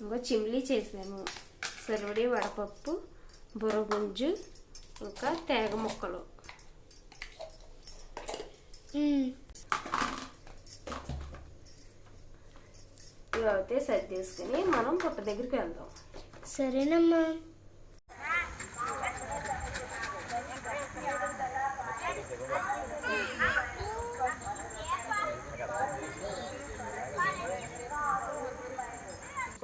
ఇంకో చిమ్లీ చేసాము సరువడి వడపప్పు బుర్రగుంజు ఇంకా తేగ ముక్కలు. ఇవైతే సర్దేసుకుని మనం పుట్ట దగ్గరికి వెళ్దాం. సరేనమ్మా.